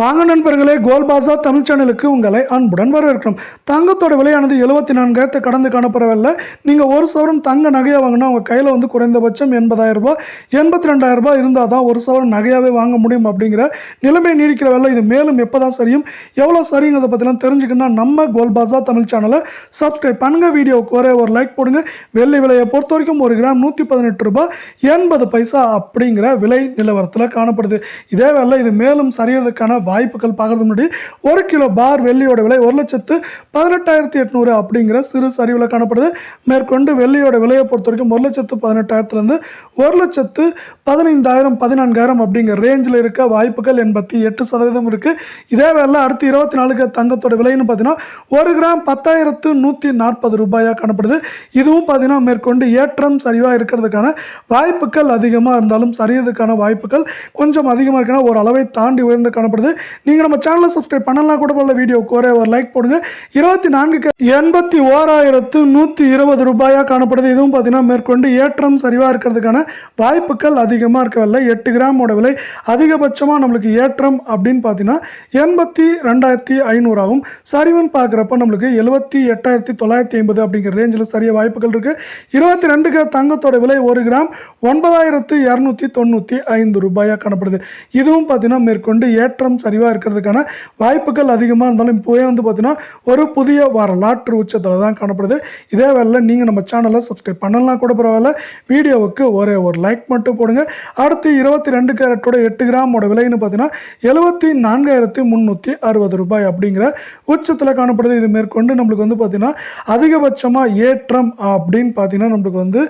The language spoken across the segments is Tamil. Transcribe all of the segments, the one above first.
வாங்க நண்பர்களே கோல்பாசா தமிழ் சேனலுக்கு உங்களை அன்புடன் வரவேற்கிறோம். தங்கத்தோட விலையானது எழுபத்தி நான்காயிரத்தை கடந்து காணப்படவில்லை. நீங்கள் ஒரு சவரன் தங்க நகையாக வாங்கினா உங்கள் கையில் வந்து குறைந்தபட்சம் எண்பதாயிரம் ரூபாய் எண்பத்தி ரெண்டாயிரம் ரூபாய் இருந்தால் தான் ஒரு சவரன் நகையாகவே வாங்க முடியும் அப்படிங்கிற நிலைமை நீடிக்கிற வேலை இது மேலும் எப்போ தான் சரியும் எவ்வளோ சரிங்கிறத பற்றிலாம் தெரிஞ்சுக்கணும்னா நம்ம கோல்பாசா தமிழ் சேனலை சப்ஸ்கிரைப் பண்ணுங்க. வீடியோவுக்கு ஒரே ஒரு லைக் போடுங்க. வெள்ளி விலையை பொறுத்த வரைக்கும் ஒரு கிராம் நூற்றி பதினெட்டு ரூபாய் எண்பது பைசா அப்படிங்கிற விலை நிலவரத்தில் காணப்படுது. இதே வேலை இது மேலும் சரியறதுக்கான வாய்ப்புகள் பார்க்கறது முன்னாடி ஒரு கிலோ பார் வெள்ளியோட விலை ஒரு லட்சத்து பதினெட்டாயிரத்தி எட்நூறு அப்படிங்கிற சிறு சரிவில் காணப்படுது. மேற்கொண்டு வெள்ளியோட விலையை பொறுத்த வரைக்கும் ஒரு லட்சத்து பதினெட்டாயிரத்துலேருந்து ஒரு லட்சத்து பதினைந்தாயிரம் பதினான்காயிரம் அப்படிங்கிற ரேஞ்சில் இருக்க வாய்ப்புகள் எண்பத்தி எட்டு சதவீதம் இருக்குது இதே வேலை அடுத்து இருபத்தி நாலுக்கு தங்கத்தோட விலைன்னு பார்த்தீங்கன்னா ஒரு கிராம் பத்தாயிரத்து நூற்றி நாற்பது ரூபாயாக காணப்படுது. இதுவும் பார்த்தீங்கன்னா மேற்கொண்டு ஏற்றம் சரிவாக இருக்கிறதுக்கான வாய்ப்புகள் அதிகமாக இருந்தாலும் சரியதுக்கான வாய்ப்புகள் கொஞ்சம் அதிகமாக இருக்குன்னா ஒரு அளவை தாண்டி உயர்ந்து காணப்படுது. நீங்கள் நம்ம சேனலை சப்ஸ்கிரைப் பண்ணலாம் கூட போல வீடியோ ஒரே ஒரு லைக் போடுங்க. இருபத்தி நான்குக்கு எண்பத்தி ஓராயிரத்து நூற்றி இருபது ரூபாயாக காணப்படுது. இதுவும் பார்த்தீங்கன்னா மேற்கொண்டு ஏற்றம் சரிவாக இருக்கிறதுக்கான வாய்ப்புகள் அதிகமாக இருக்கவில்லை. எட்டு கிராமோட விலை அதிகபட்சமாக நம்மளுக்கு ஏற்றம் அப்படின்னு பார்த்தீங்கன்னா எண்பத்தி ரெண்டாயிரத்தி ஐநூறாகும் சரிவுன்னு பார்க்குறப்ப நம்மளுக்கு எழுபத்தி எட்டாயிரத்தி தொள்ளாயிரத்தி ஐம்பது அப்படிங்கிற ரேஞ்சில் சரிய வாய்ப்புகள் இருக்குது இருபத்தி ரெண்டுக்கு தங்கத்தோட விலை ஒரு கிராம் ஒன்பதாயிரத்து இரநூத்தி தொண்ணூற்றி ஐந்து ரூபாயாக காணப்படுது. இதுவும் பார்த்தீங்கன்னா மேற்கொண்டு ஏற்றம் சரிவாக இருக்கிறதுக்கான வாய்ப்புகள் அதிகமாக இருந்தாலும் இப்போவே வந்து பார்த்திங்கன்னா ஒரு புதிய வரலாற்று உச்சத்தில் தான் காணப்படுது. இதே வேலை நீங்கள் நம்ம சேனலை சப்ஸ்கிரைப் பண்ணலாம் கூட பரவாயில்ல. வீடியோவுக்கு ஒரே ஒரு லைக் மட்டும் போடுங்க. அடுத்து இருபத்தி ரெண்டு கேரட்டோட எட்டு கிராமோட விலைன்னு பார்த்தீங்கன்னா எழுபத்தி நான்காயிரத்தி முந்நூற்றி அறுபது ரூபாய் அப்படிங்கிற உச்சத்தில் காணப்படுது. இது மேற்கொண்டு நம்மளுக்கு வந்து பார்த்திங்கன்னா அதிகபட்சமாக ஏற்றம் அப்படின்னு பார்த்தீங்கன்னா நம்மளுக்கு வந்து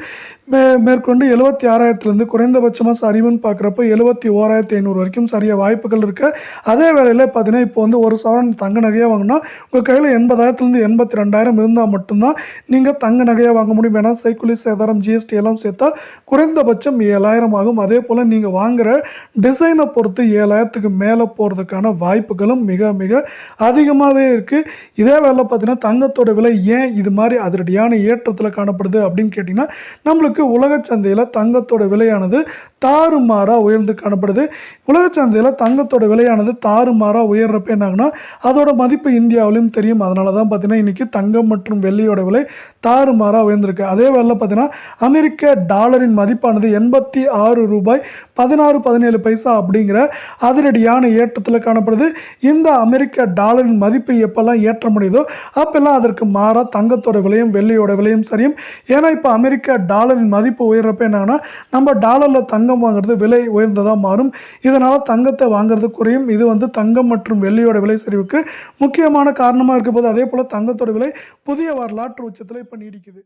மே மேற்கொண்டு எழுபத்தி ஆறாயிரத்துலேருந்து குறைந்தபட்சமாக சரிவுன்னு பார்க்குறப்ப எழுபத்தி ஓராயிரத்தி ஐநூறு வரைக்கும் சரிய வாய்ப்புகள் இருக்குது அதே வேளையில் பார்த்தீங்கன்னா இப்போ வந்து ஒரு சவரன் தங்க நகையாக வாங்கினா உங்கள் கையில் எண்பதாயிரத்துலேருந்து எண்பத்தி ரெண்டாயிரம் இருந்தால் மட்டும்தான் நீங்கள் தங்க நகையாக வாங்க முடியும். ஏன்னா சைக்குலி சேதாரம் ஜிஎஸ்டி எல்லாம் சேர்த்தா குறைந்தபட்சம் ஏழாயிரம் ஆகும். அதே போல் நீங்கள் வாங்குகிற டிசைனை பொறுத்து ஏழாயிரத்துக்கு மேலே போகிறதுக்கான வாய்ப்புகளும் மிக மிக அதிகமாகவே இருக்குது இதே வேலை பார்த்தீங்கன்னா தங்கத்தோட விலை ஏன் இது மாதிரி அதிரடியான ஏற்றத்தில் காணப்படுது அப்படின்னு கேட்டிங்கன்னா நம்மளுக்கு உலக சந்தையில் தங்கத்தோட விலையானது தாறுமாறாக உயர்ந்து காணப்படுது. உலக சந்தையில் தங்கத்தோட விலையானது தாறுமாறாக உயர்றப்ப என்னாகுன்னா அதோட மதிப்பு இந்தியாவிலையும் தெரியும். அதனால தான் பார்த்தீங்கன்னா இன்றைக்கி தங்கம் மற்றும் வெள்ளியோட விலை தாறுமாறாக உயர்ந்திருக்கு. அதே வேலை பார்த்தீங்கன்னா அமெரிக்க டாலரின் மதிப்பானது எண்பத்தி ஆறு ரூபாய் பதினாறு பதினேழு பைசா அப்படிங்கிற அதிரடியான ஏற்றத்தில் காணப்படுது. இந்த அமெரிக்க டாலரின் மதிப்பு எப்போல்லாம் ஏற்ற முடியுதோ அப்போல்லாம் அதற்கு மாறாக தங்கத்தோட விலையும் வெள்ளியோட விலையும் சரியும். ஏன்னா இப்போ அமெரிக்க டாலரின் மதிப்பு உயர்றப்ப என்னன்னா நம்ம டாலரில் தங்கம் வாங்குறது விலை உயர்ந்ததாக மாறும். இதனால் தங்கத்தை வாங்குறது குறையும். இது வந்து தங்கம் மற்றும் வெள்ளியோட விலை சரிவுக்கு முக்கியமான காரணமாக இருக்க போது அதே போல் தங்கத்தோட விலை புதிய வரலாற்று உச்சத்தில் இப்போ நீடிக்குது